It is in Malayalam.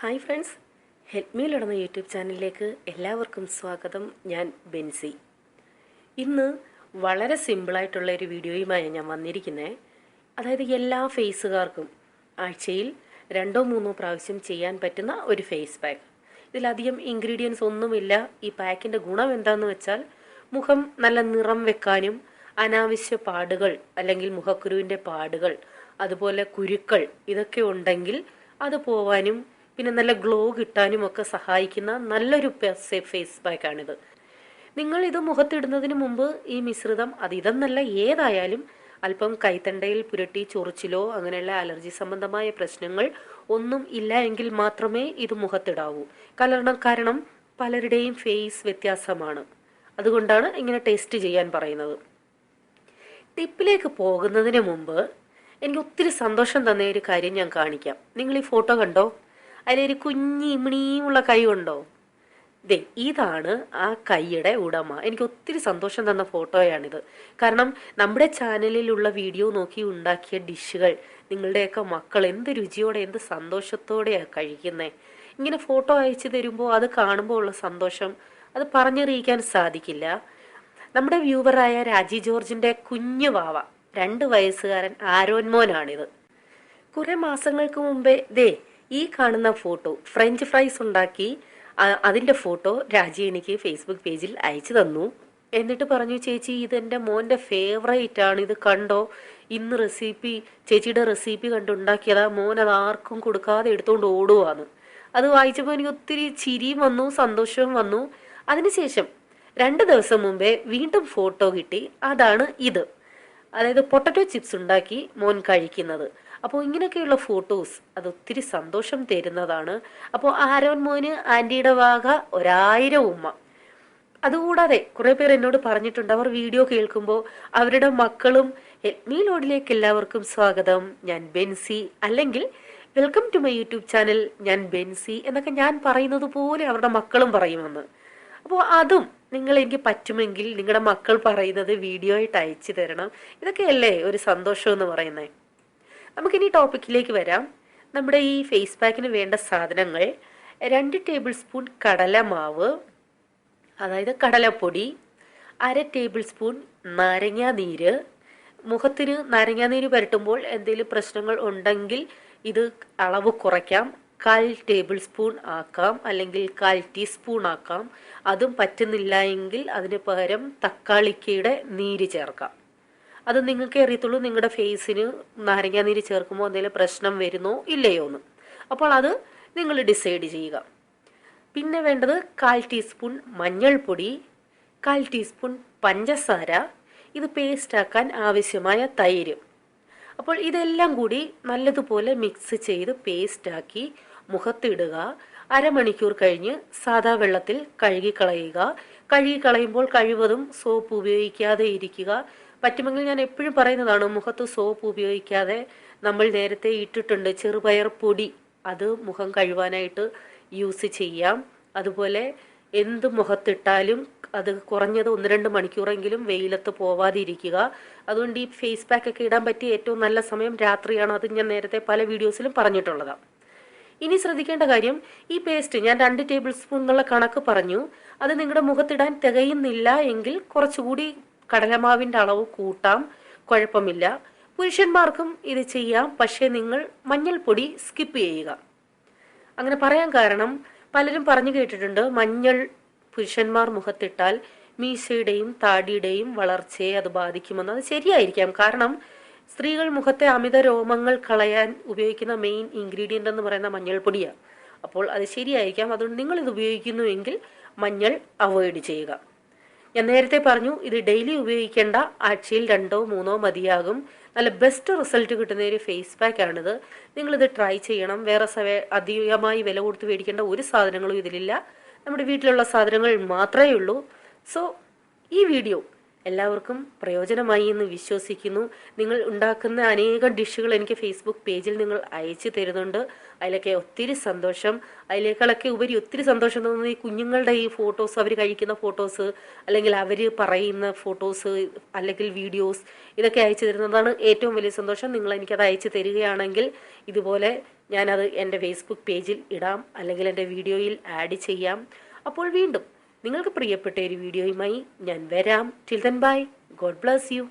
Hi friends. ഹെൽപ് മീ നടന്ന യൂട്യൂബ് ചാനലിലേക്ക് എല്ലാവർക്കും സ്വാഗതം. ഞാൻ ബെൻസി. ഇന്ന് വളരെ സിമ്പിളായിട്ടുള്ള ഒരു വീഡിയോയുമായി ഞാൻ വന്നിരിക്കുന്നത് അതായത് എല്ലാ ഫേസുകാർക്കും ആഴ്ചയിൽ രണ്ടോ മൂന്നോ പ്രാവശ്യം ചെയ്യാൻ പറ്റുന്ന ഒരു ഫേസ് പാക്ക്. ഇതിലധികം ഇൻഗ്രീഡിയൻസ് ഒന്നുമില്ല. ഈ പാക്കിന്റെ ഗുണം എന്താണെന്ന് വെച്ചാൽ മുഖം നല്ല നിറം വെക്കാനും അനാവശ്യ പാടുകൾ അല്ലെങ്കിൽ മുഖക്കുരുവിന്റെ പാടുകൾ അതുപോലെ കുരുക്കൾ ഇതൊക്കെ ഉണ്ടെങ്കിൽ അത് പോവാനും പിന്നെ നല്ല ഗ്ലോ കിട്ടാനും ഒക്കെ സഹായിക്കുന്ന നല്ലൊരു ഫേസ് പാക്ക് പാക്കാണിത് നിങ്ങൾ ഇത് മുഖത്തിടുന്നതിന് മുമ്പ് ഈ മിശ്രിതം അത് ഇതെന്നല്ല ഏതായാലും അല്പം കൈത്തണ്ടയിൽ പുരട്ടി ചൊറിച്ചിലോ അങ്ങനെയുള്ള അലർജി സംബന്ധമായ പ്രശ്നങ്ങൾ ഒന്നും ഇല്ല എങ്കിൽ മാത്രമേ ഇത് മുഖത്തിടാവൂ. കാരണം കാരണം പലരുടെയും ഫേസ് വ്യത്യാസമാണ്. അതുകൊണ്ടാണ് ഇങ്ങനെ ടേസ്റ്റ് ചെയ്യാൻ പറയുന്നത്. ടിപ്പിലേക്ക് പോകുന്നതിന് മുമ്പ് എനിക്ക് ഒത്തിരി സന്തോഷം തന്ന ഒരു കാര്യം ഞാൻ കാണിക്കാം. നിങ്ങൾ ഈ ഫോട്ടോ കണ്ടോ? അതിലൊരു കുഞ്ഞി ഇമിണിയുമുള്ള കൈ ഉണ്ടോ ദേ ഇതാണ് ആ കൈയുടെ ഉടമ. എനിക്ക് ഒത്തിരി സന്തോഷം തന്ന ഫോട്ടോയാണിത്. കാരണം നമ്മുടെ ചാനലിലുള്ള വീഡിയോ നോക്കി ഉണ്ടാക്കിയ ഡിഷുകൾ നിങ്ങളുടെയൊക്കെ മക്കൾ എന്ത് രുചിയോടെ എന്ത് സന്തോഷത്തോടെയാണ് കഴിക്കുന്നത് ഇങ്ങനെ ഫോട്ടോ അയച്ചു തരുമ്പോൾ അത് കാണുമ്പോൾ ഉള്ള സന്തോഷം അത് പറഞ്ഞറിയിക്കാൻ സാധിക്കില്ല. നമ്മുടെ വ്യൂവറായ രാജി ജോർജിന്റെ കുഞ്ഞു വാവ രണ്ട് വയസ്സുകാരൻ ആരോൻമോനാണിത്. കുറെ മാസങ്ങൾക്ക് മുമ്പേ ദേ ഈ കാണുന്ന ഫോട്ടോ ഫ്രഞ്ച് ഫ്രൈസ് ഉണ്ടാക്കി അതിന്റെ ഫോട്ടോ രാജി എനിക്ക് ഫേസ്ബുക്ക് പേജിൽ അയച്ചു തന്നു. എന്നിട്ട് പറഞ്ഞു ചേച്ചി ഇത് എന്റെ മോന്റെ ഫേവറേറ്റ് ആണ്. ഇത് കണ്ടോ? ഇന്ന് റെസിപ്പി ചേച്ചിയുടെ റെസിപ്പി കണ്ടുണ്ടാക്കിയതാ മോൻ അത് ആർക്കും കൊടുക്കാതെ എടുത്തുകൊണ്ട് ഓടുവാന്ന്. അത് വായിച്ചപ്പോൾ എനിക്ക് ഒത്തിരി ചിരിയും വന്നു സന്തോഷവും വന്നു. അതിനുശേഷം രണ്ട് ദിവസം മുമ്പേ വീണ്ടും ഫോട്ടോ കിട്ടി. അതാണ് ഇത്. അതായത് പൊട്ടറ്റോ ചിപ്സ് ഉണ്ടാക്കി മോൻ കഴിക്കുന്നത്. അപ്പോൾ ഇങ്ങനെയൊക്കെയുള്ള ഫോട്ടോസ് അത് ഒത്തിരി സന്തോഷം തരുന്നതാണ്. അപ്പോൾ ആരോൻ മോന് ആന്റിയുടെ വാക ഒരായിരം ഉമ്മ. അതുകൂടാതെ കുറെ പേർ എന്നോട് പറഞ്ഞിട്ടുണ്ട് അവർ വീഡിയോ കേൾക്കുമ്പോൾ അവരുടെ മക്കളും ഹെൽമീ ലോഡിലേക്ക് എല്ലാവർക്കും സ്വാഗതം. ഞാൻ ബെൻസി. അല്ലെങ്കിൽ welcome to my YouTube channel ഞാൻ ബെൻസി എന്നൊക്കെ ഞാൻ പറയുന്നത് പോലെ അവരുടെ മക്കളും പറയുമെന്ന്. അപ്പോൾ അതും നിങ്ങൾ എനിക്ക് പറ്റുമെങ്കിൽ നിങ്ങളുടെ മക്കൾ പറയുന്നത് വീഡിയോ ആയിട്ട് അയച്ചു തരണം. ഇതൊക്കെയല്ലേ ഒരു സന്തോഷം എന്ന് പറയുന്നത് നമുക്കിനി ടോപ്പിക്കിലേക്ക് വരാം. നമ്മുടെ ഈ ഫേസ് പാക്കിന് വേണ്ട സാധനങ്ങൾ രണ്ട് ടേബിൾ സ്പൂൺ കടലമാവ് അതായത് കടലപ്പൊടി അര ടേബിൾ സ്പൂൺ നാരങ്ങാ നീര് മുഖത്തിന് നാരങ്ങാനീര് പുരട്ടുമ്പോൾ എന്തെങ്കിലും പ്രശ്നങ്ങൾ ഉണ്ടെങ്കിൽ ഇത് അളവ് കുറയ്ക്കാം. കാൽ ടേബിൾ സ്പൂൺ ആക്കാം അല്ലെങ്കിൽ കാൽ ടീസ്പൂൺ ആക്കാം. അതും പറ്റുന്നില്ല എങ്കിൽ അതിന് പകരം തക്കാളിക്കയുടെ നീര് ചേർക്കാം. അത് നിങ്ങൾക്ക് അറിയത്തുള്ളൂ നിങ്ങളുടെ ഫേസിന് നാരങ്ങാ നീര് ചേർക്കുമ്പോൾ എന്തെങ്കിലും പ്രശ്നം വരുന്നോ ഇല്ലയോ എന്ന്. അപ്പോൾ അത് നിങ്ങൾ ഡിസൈഡ് ചെയ്യുക. പിന്നെ വേണ്ടത് കാൽ ടീസ്പൂൺ മഞ്ഞൾപ്പൊടി കാൽ ടീസ്പൂൺ പഞ്ചസാര. ഇത് പേസ്റ്റാക്കാൻ ആവശ്യമായ തൈര്. അപ്പോൾ ഇതെല്ലാം കൂടി നല്ലതുപോലെ മിക്സ് ചെയ്ത് പേസ്റ്റ് ആക്കി മുഖത്തിടുക. അരമണിക്കൂർ കഴിഞ്ഞ് സാദാ വെള്ളത്തിൽ കഴുകിക്കളയുക. കഴുകിക്കളയുമ്പോൾ കഴിവതും സോപ്പ് ഉപയോഗിക്കാതെ ഇരിക്കുക. പറ്റുമെങ്കിൽ ഞാൻ എപ്പോഴും പറയുന്നതാണ് മുഖത്ത് സോപ്പ് ഉപയോഗിക്കാതെ നമ്മൾ നേരത്തെ ഇട്ടിട്ടുണ്ട് ചെറുപയർ പൊടി അത് മുഖം കഴുവാനായിട്ട് യൂസ് ചെയ്യാം. അതുപോലെ എന്ത് മുഖത്തിട്ടാലും അത് കുറഞ്ഞത് ഒന്ന് രണ്ട് മണിക്കൂറെങ്കിലും വെയിലത്ത് പോവാതിരിക്കുക. അതുകൊണ്ട് ഈ ഫേസ് പാക്ക് ഒക്കെ ഇടാൻ പറ്റിയ ഏറ്റവും നല്ല സമയം രാത്രിയാണ് അത് ഞാൻ നേരത്തെ പല വീഡിയോസിലും പറഞ്ഞിട്ടുള്ളതാണ് ഇനി ശ്രദ്ധിക്കേണ്ട കാര്യം ഈ പേസ്റ്റ് ഞാൻ രണ്ട് ടേബിൾ സ്പൂൺ ഉള്ള കണക്ക് പറഞ്ഞു. അത് നിങ്ങളുടെ മുഖത്തിടാൻ തികയുന്നില്ല എങ്കിൽ കുറച്ചുകൂടി കടലമാവിന്റെ അളവ് കൂട്ടാം. കുഴപ്പമില്ല. പുരുഷന്മാർക്കും ഇത് ചെയ്യാം. പക്ഷേ നിങ്ങൾ മഞ്ഞൾപ്പൊടി സ്കിപ്പ് ചെയ്യുക. അങ്ങനെ പറയാൻ കാരണം പലരും പറഞ്ഞു കേട്ടിട്ടുണ്ട് മഞ്ഞൾ പുരുഷന്മാർ മുഖത്തിട്ടാൽ മീശയുടെയും താടിയുടെയും വളർച്ചയെ അത് ബാധിക്കുമെന്ന്. അത് ശരിയായിരിക്കാം. കാരണം സ്ത്രീകൾ മുഖത്തെ അമിത രോമങ്ങൾ കളയാൻ ഉപയോഗിക്കുന്ന മെയിൻ ഇൻഗ്രീഡിയന്റ് എന്ന് പറയുന്ന മഞ്ഞൾപ്പൊടിയാണ് അപ്പോൾ അത് ശരിയായിരിക്കാം. അതുകൊണ്ട് നിങ്ങളിത് ഉപയോഗിക്കുന്നുവെങ്കിൽ മഞ്ഞൾ അവോയ്ഡ് ചെയ്യുക. ഞാൻ നേരത്തെ പറഞ്ഞു ഇത് ഡെയിലി ഉപയോഗിക്കേണ്ട ആഴ്ചയിൽ രണ്ടോ മൂന്നോ മതിയാകും. നല്ല ബെസ്റ്റ് റിസൾട്ട് കിട്ടുന്ന ഒരു ഫേസ് പാക്ക് ആണിത്. നിങ്ങളിത് ട്രൈ ചെയ്യണം. വേറെ അധികമായി വില കൊടുത്ത് മേടിക്കേണ്ട ഒരു സാധനങ്ങളും ഇതിലില്ല. നമ്മുടെ വീട്ടിലുള്ള സാധനങ്ങൾ മാത്രമേ ഉള്ളൂ. സോ ഈ വീഡിയോ എല്ലാവർക്കും പ്രയോജനമായി എന്ന് വിശ്വസിക്കുന്നു. നിങ്ങൾ ഉണ്ടാക്കുന്ന അനേകം ഡിഷുകൾ എനിക്ക് ഫേസ്ബുക്ക് പേജിൽ നിങ്ങൾ അയച്ചു തരുന്നുണ്ട്. അതിലൊക്കെ ഒത്തിരി സന്തോഷം. അതിലേക്കാളൊക്കെ ഉപരി ഒത്തിരി സന്തോഷം തോന്നുന്നത് ഈ കുഞ്ഞുങ്ങളുടെ ഈ ഫോട്ടോസ് അവർ കഴിക്കുന്ന ഫോട്ടോസ് അല്ലെങ്കിൽ അവർ പറയുന്ന ഫോട്ടോസ് അല്ലെങ്കിൽ വീഡിയോസ് ഇതൊക്കെ അയച്ചു തരുന്നതാണ് ഏറ്റവും വലിയ സന്തോഷം. നിങ്ങൾ എനിക്കത് അയച്ചു തരികയാണെങ്കിൽ ഇതുപോലെ ഞാനത് എന്റെ ഫേസ്ബുക്ക് പേജിൽ ഇടാം അല്ലെങ്കിൽ എന്റെ വീഡിയോയിൽ ആഡ് ചെയ്യാം. അപ്പോൾ വീണ്ടും നിങ്ങൾക്ക് പ്രിയപ്പെട്ട ഒരു വീഡിയോയുമായി ഞാൻ വരാം. Till then bye God bless you